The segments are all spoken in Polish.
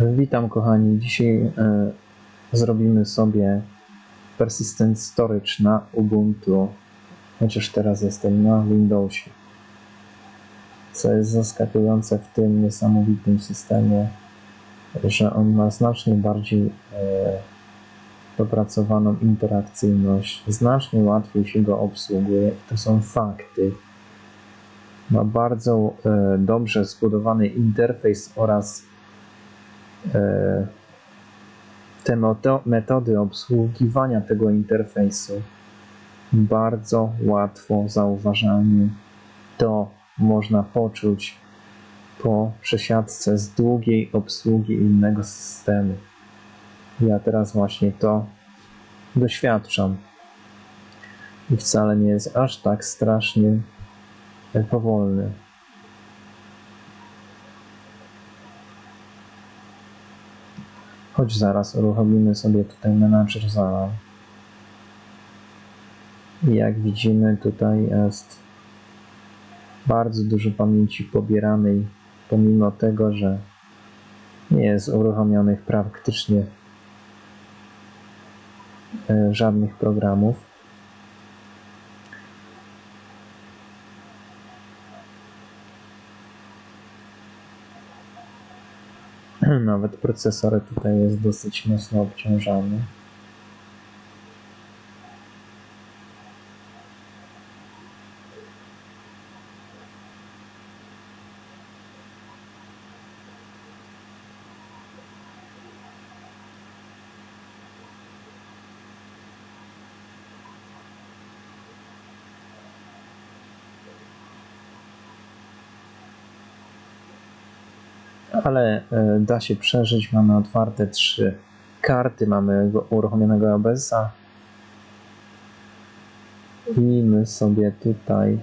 Witam kochani. Dzisiaj e, zrobimy sobie persistent storage na Ubuntu, chociaż teraz jestem na Windowsie. Co jest zaskakujące w tym niesamowitym systemie, że on ma znacznie bardziej e, dopracowaną interakcyjność, znacznie łatwiej się go obsługuje. To są fakty. Ma bardzo e, dobrze zbudowany interfejs oraz te moto- metody obsługiwania tego interfejsu bardzo łatwo zauważalnie. To można poczuć po przesiadce z długiej obsługi innego systemu. Ja teraz właśnie to doświadczam. I wcale nie jest aż tak strasznie e, powolny. Choć zaraz uruchomimy sobie tutaj menadżer zala. I jak widzimy tutaj jest bardzo dużo pamięci pobieranej, pomimo tego, że nie jest uruchomionych praktycznie e, żadnych programów. Nawet procesor tutaj jest dosyć mocno obciążany. Ale e, da się przeżyć. Mamy otwarte trzy karty, mamy go- uruchomionego OBS-a i my sobie tutaj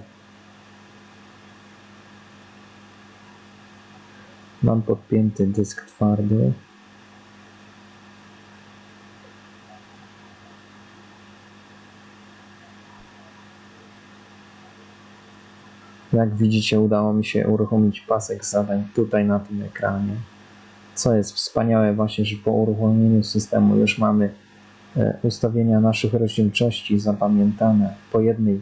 mam podpięty dysk twardy. Jak widzicie, udało mi się uruchomić pasek zadań tutaj na tym ekranie. Co jest wspaniałe, właśnie, że po uruchomieniu systemu już mamy e, ustawienia naszych rozdzielczości zapamiętane po jednej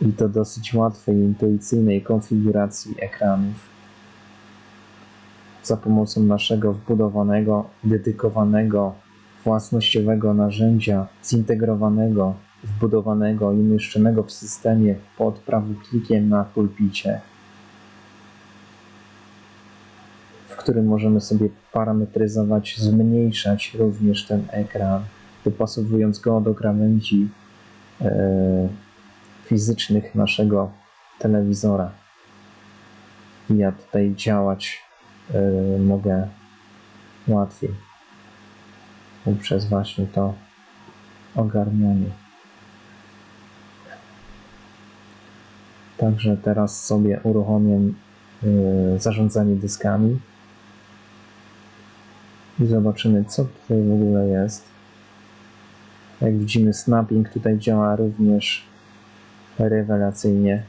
i to dosyć łatwej, intuicyjnej konfiguracji ekranów. Za pomocą naszego wbudowanego, dedykowanego, własnościowego narzędzia, zintegrowanego, wbudowanego i umieszczonego w systemie pod prawym klikiem na pulpicie, w którym możemy sobie parametryzować, zmniejszać również ten ekran, dopasowując go do krawędzi e, fizycznych naszego telewizora. I ja tutaj działać e, mogę łatwiej poprzez właśnie to ogarnianie. Także teraz sobie uruchomię y, zarządzanie dyskami i zobaczymy, co tutaj w ogóle jest. Jak widzimy, snapping tutaj działa również rewelacyjnie.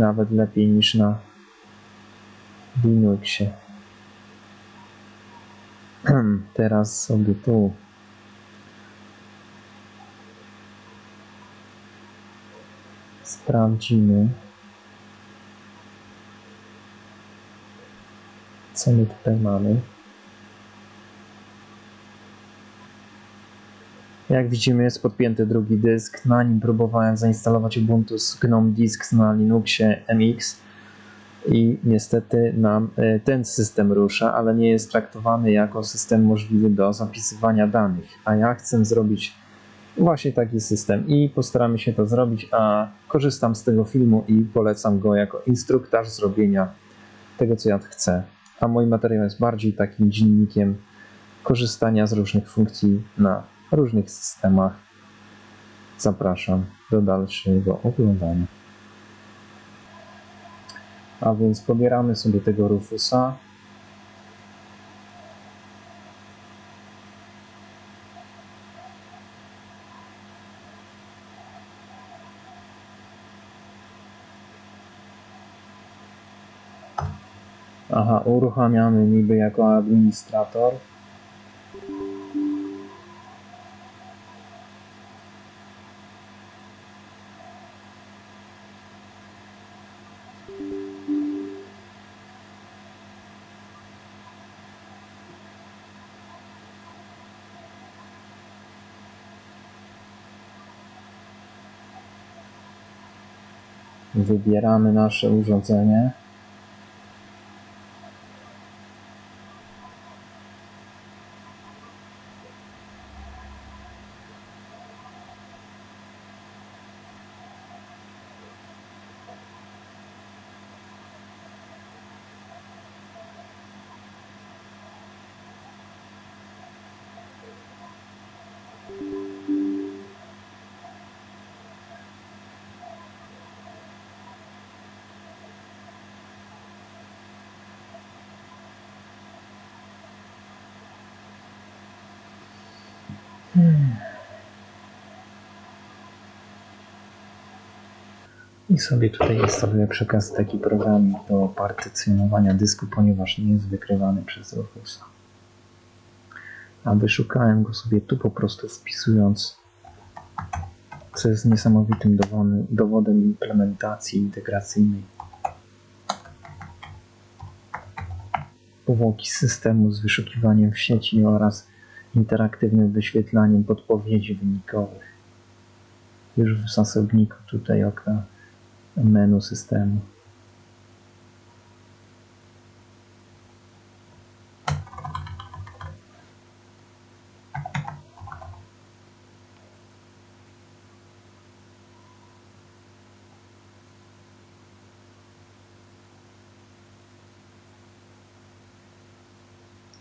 Nawet lepiej niż na Linuxie. Teraz sobie tu sprawdzimy, co my tutaj mamy. Jak widzimy jest podpięty drugi dysk. Na nim próbowałem zainstalować Ubuntu z GNOME Disks na Linuxie MX i niestety nam e, ten system rusza, ale nie jest traktowany jako system możliwy do zapisywania danych. A ja chcę zrobić właśnie taki system i postaramy się to zrobić, a korzystam z tego filmu i polecam go jako instruktaż zrobienia tego, co ja chcę. A mój materiał jest bardziej takim dziennikiem korzystania z różnych funkcji na różnych systemach. Zapraszam do dalszego oglądania. A więc pobieramy sobie tego rufusa. Aha, uruchamiamy niby jako administrator. Wybieramy nasze urządzenie. I sobie tutaj instaluję przekaz taki programik do partycjonowania dysku, ponieważ nie jest wykrywany przez Rufusa. A wyszukałem go sobie tu po prostu wpisując, co jest niesamowitym dowodem, dowodem implementacji integracyjnej. Powłoki systemu z wyszukiwaniem w sieci oraz interaktywnym wyświetlaniem podpowiedzi wynikowych. Już w zasobniku tutaj okna menu systemu.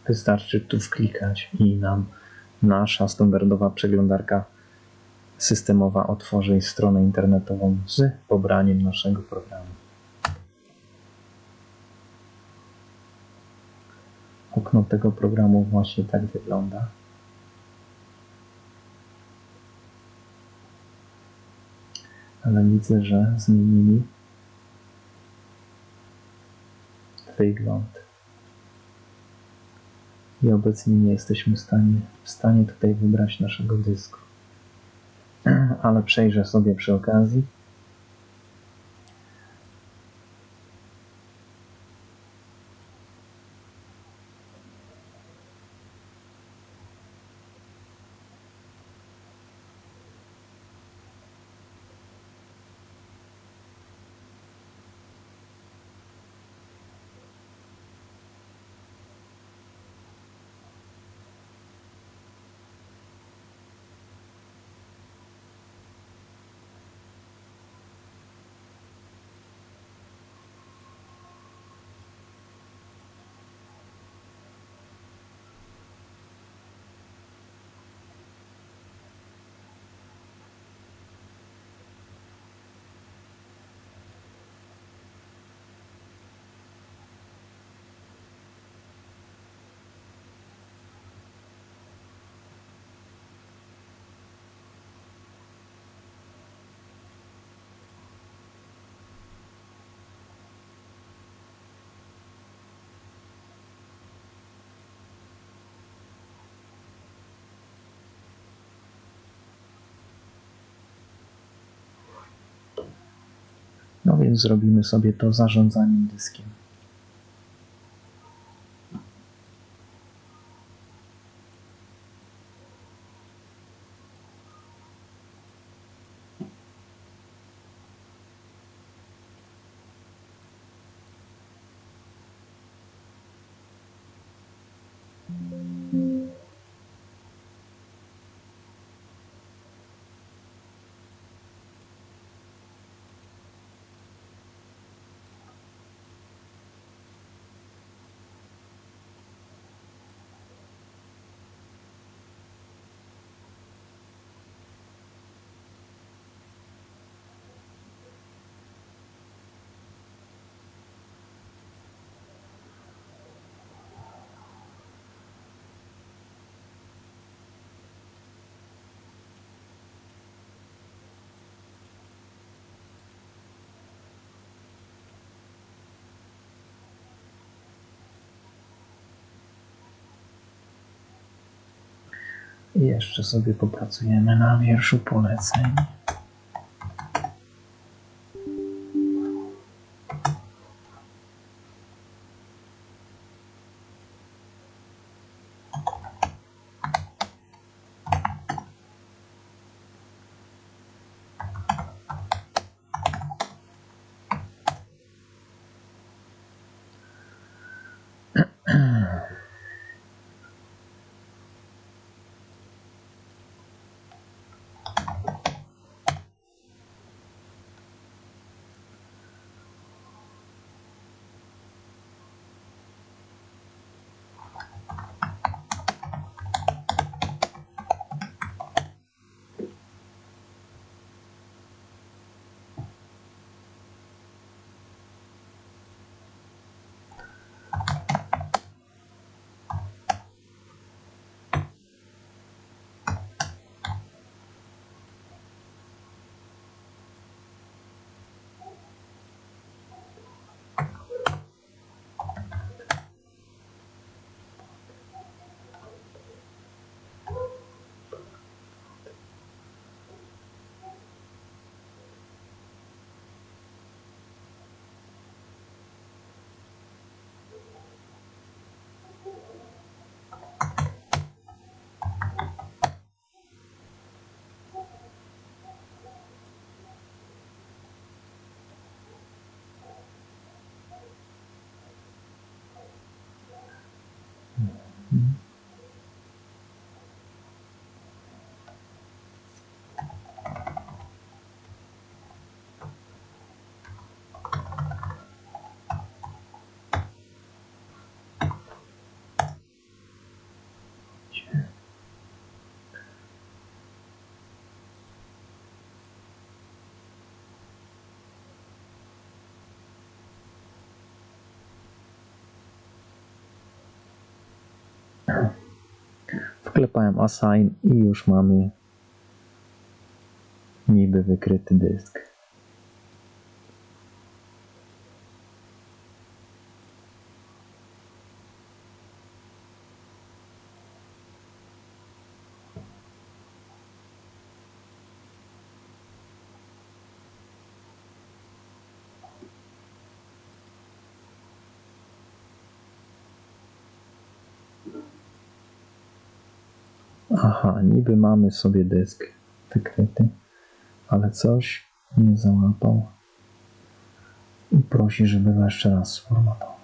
Wystarczy tu wklikać i nam nasza standardowa przeglądarka systemowa otworzy stronę internetową z pobraniem naszego programu. Okno tego programu właśnie tak wygląda. Ale widzę, że zmienili wygląd. I obecnie nie jesteśmy w stanie, w stanie tutaj wybrać naszego dysku ale przejrzę sobie przy okazji. No więc zrobimy sobie to zarządzaniem dyskiem. I jeszcze sobie popracujemy na wierszu poleceń. Wklepałem assign i już mamy niby wykryty dysk. Aha, niby mamy sobie dysk wykryty, ale coś nie załapał i prosi, żeby go jeszcze raz sformatować.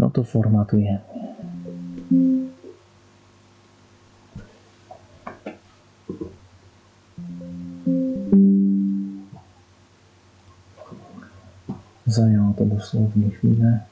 No to formatujemy. Zajęło to dosłownie chwilę.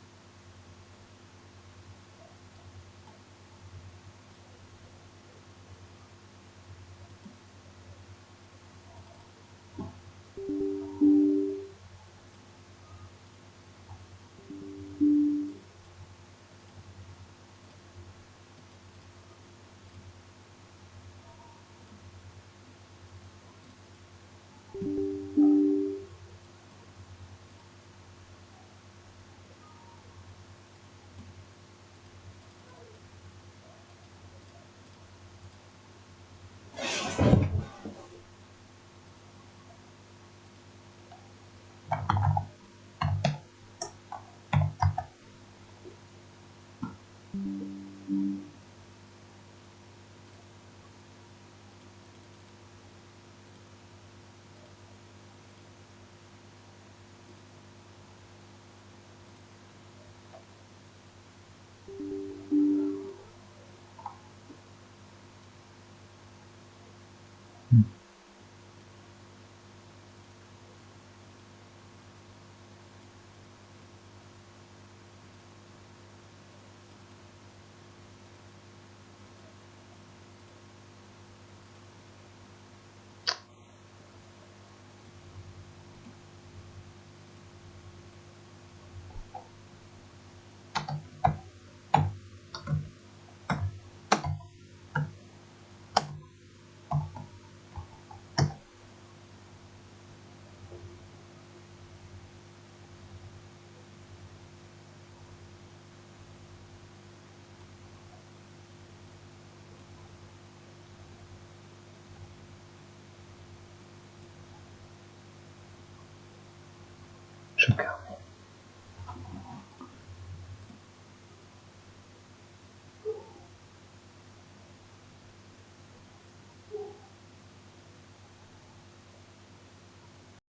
Mm-hmm. should come.